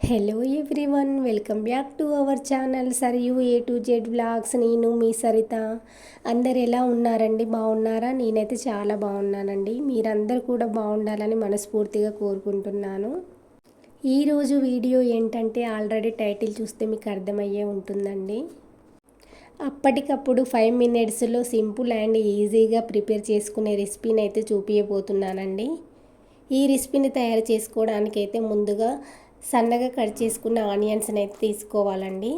Hello everyone welcome back to our channel Sarayu A to Z blogs నేను మీ సరిత. అందరు ఎలా ఉన్నారండి? బాగున్నారా? నేనైతే చాలా బాగున్నానండి. మీరందరూ కూడా బాగుండాలని మనస్ఫూర్తిగా కోరుకుంటున్నాను. ఈరోజు వీడియో ఏంటంటే ఆల్రెడీ టైటిల్ చూస్తే మీకు అర్థమయ్యే ఉంటుందండి. అప్పటికప్పుడు ఫైవ్ మినిట్స్లో సింపుల్ అండ్ ఈజీగా ప్రిపేర్ చేసుకునే రెసిపీని అయితే చూపించబోతున్నానండి ఈ రెసిపీని తయారు చేసుకోవడానికైతే ముందుగా సన్నగా కట్ చేసుకున్న ఆనియన్స్ని అయితే తీసుకోవాలండి.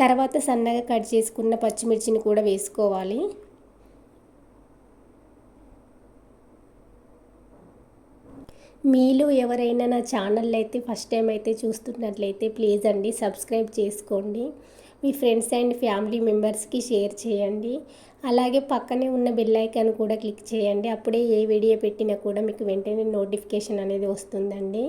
తర్వాత సన్నగా కట్ చేసుకున్న పచ్చిమిర్చిని కూడా వేసుకోవాలి. మీలో ఎవరైనా నా ఛానల్ అయితే ఫస్ట్ టైం అయితే చూస్తున్నట్లయితే ప్లీజ్ అండి సబ్స్క్రైబ్ చేసుకోండి. మీ ఫ్రెండ్స్ అండ్ ఫ్యామిలీ మెంబర్స్కి షేర్ చేయండి. అలాగే పక్కనే ఉన్న బెల్ ఐకాన్ కూడా క్లిక్ చేయండి. అప్పుడే ఏ వీడియో పెట్టినా కూడా మీకు వెంటనే నోటిఫికేషన్ అనేది వస్తుందండి.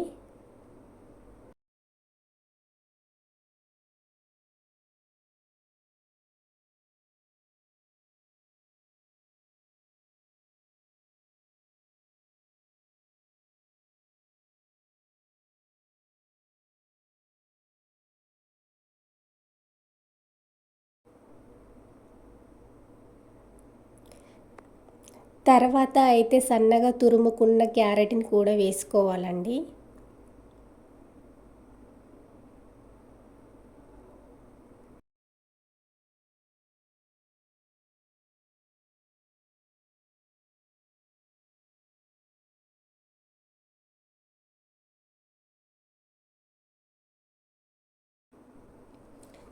తర్వాత అయితే సన్నగా తురుముకున్న క్యారెట్ని కూడా వేసుకోవాలండి.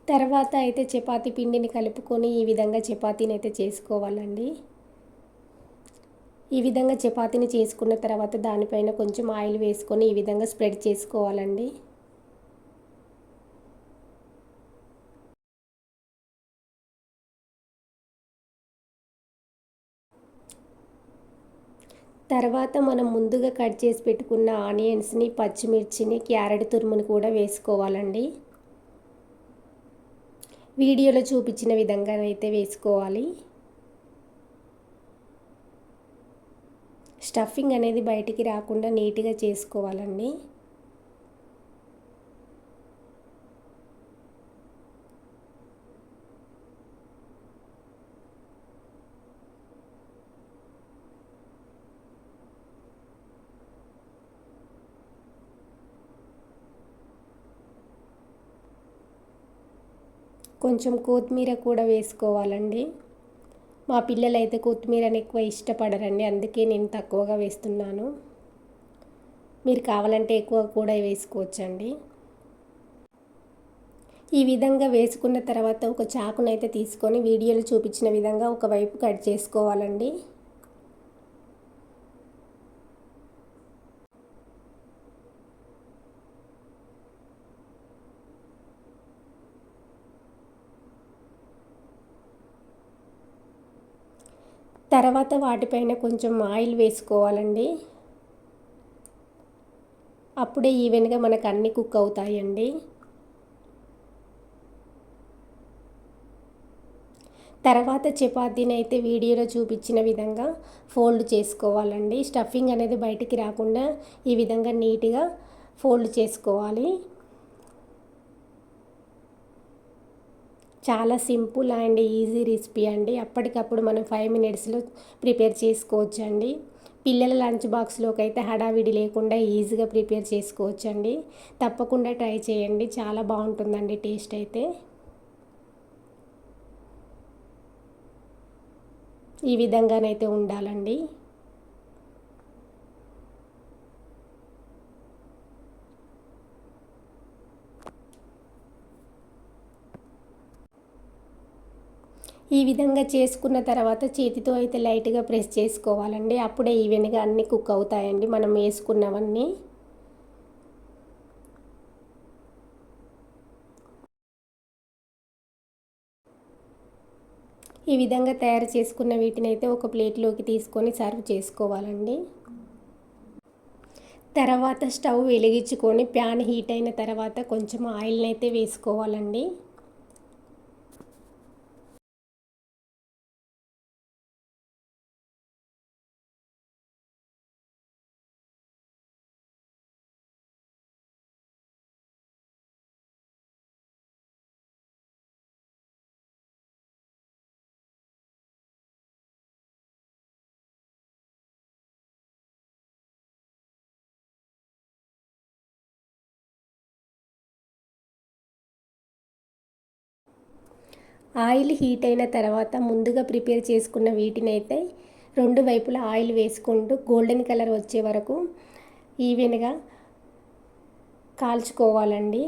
తర్వాత అయితే చపాతీ పిండిని కలుపుకొని ఈ విధంగా చపాతీని అయితే చేసుకోవాలండి. ఈ విధంగా చపాతీని చేసుకున్న తర్వాత దానిపైన కొంచెం ఆయిల్ వేసుకొని ఈ విధంగా స్ప్రెడ్ చేసుకోవాలండి. తర్వాత మనం ముందుగా కట్ చేసి పెట్టుకున్న ఆనియన్స్ని పచ్చిమిర్చిని క్యారెట్ తురుముని కూడా వేసుకోవాలండి. వీడియోలో చూపించిన విధంగా అయితే వేసుకోవాలి. స్టఫింగ్ అనేది బయటికి రాకుండా నీట్గా చేసుకోవాలండి. కొంచెం కొత్తిమీర కూడా వేసుకోవాలండి. మా పిల్లలు అయితే కొత్తిమీరని ఎక్కువ ఇష్టపడరండి. అందుకే నేను తక్కువగా వేస్తున్నాను. మీరు కావాలంటే ఎక్కువ కూడా వేసుకోవచ్చండి. ఈ విధంగా వేసుకున్న తర్వాత ఒక చాకునైతే తీసుకొని వీడియోలో చూపించిన విధంగా ఒకవైపు కట్ చేసుకోవాలండి. తర్వాత వాటిపైన కొంచెం ఆయిల్ వేసుకోవాలండి. అప్పుడే ఈవెన్గా మనకు అన్నీ కుక్ అవుతాయండి. తర్వాత చపాతీని అయితే వీడియోలో చూపించిన విధంగా ఫోల్డ్ చేసుకోవాలండి. స్టఫింగ్ అనేది బయటికి రాకుండా ఈ విధంగా నీట్గా ఫోల్డ్ చేసుకోవాలి. చాలా సింపుల్ అండ్ ఈజీ రెసిపీ అండి. అప్పటికప్పుడు మనం ఫైవ్ మినిట్స్లో ప్రిపేర్ చేసుకోవచ్చు అండి పిల్లల లంచ్ బాక్స్లోకి అయితే హడావిడి లేకుండా ఈజీగా ప్రిపేర్ చేసుకోవచ్చు అండి తప్పకుండా ట్రై చేయండి. చాలా బాగుంటుందండి టేస్ట్ అయితే. ఈ విధంగానైతే ఉండాలండి. ఈ విధంగా చేసుకున్న తర్వాత చేతితో అయితే లైట్గా ప్రెస్ చేసుకోవాలండి. అప్పుడే ఈవెన్గా అన్నీ కుక్ అవుతాయండి. మనం వేసుకున్నవన్నీ. ఈ విధంగా తయారు చేసుకున్న వీటిని అయితే ఒక ప్లేట్లోకి తీసుకొని సర్వ్ చేసుకోవాలండి. తర్వాత స్టవ్ వెలిగించుకొని ప్యాన్ హీట్ అయిన తర్వాత కొంచెం ఆయిల్ని అయితే వేసుకోవాలండి. ఆయిల్ హీట్ అయిన తర్వాత ముందుగా ప్రిపేర్ చేసుకున్న వీటిని అయితే రెండు వైపులా ఆయిల్ వేసుకుంటూ గోల్డెన్ కలర్ వచ్చే వరకు ఈవెన్గా కాల్చుకోవాలండి.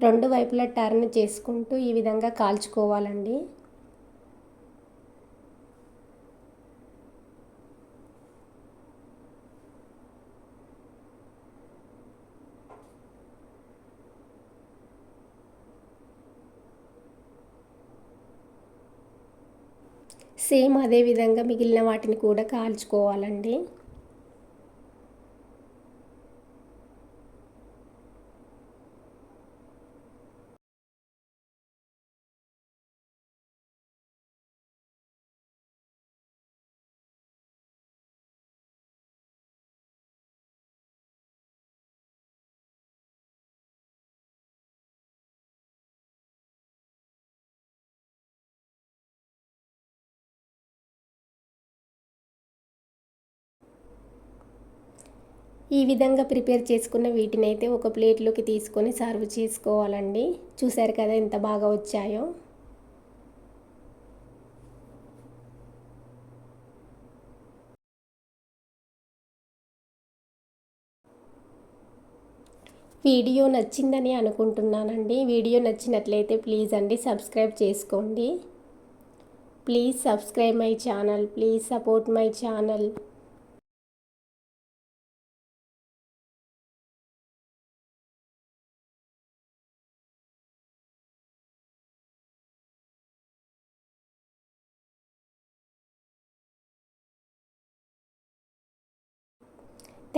రెండు వైపులా టర్న్ చేసుకుంటూ ఈ విధంగా కాల్చుకోవాలండి. సేమ్ అదే విధంగా మిగిలిన వాటిని కూడా కాల్చుకోవాలండి. ఈ విధంగా ప్రిపేర్ చేసుకున్న వీటిని అయితే ఒక ప్లేట్లోకి తీసుకొని సర్వ్ చేసుకోవాలండి. చూసారు కదా ఎంత బాగా వచ్చాయో. వీడియో నచ్చిందని అనుకుంటున్నానండి. వీడియో నచ్చినట్లయితే ప్లీజ్ అండి సబ్స్క్రైబ్ చేసుకోండి. Please subscribe my channel. Please support my channel.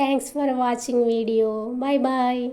Thanks for watching video. Bye bye.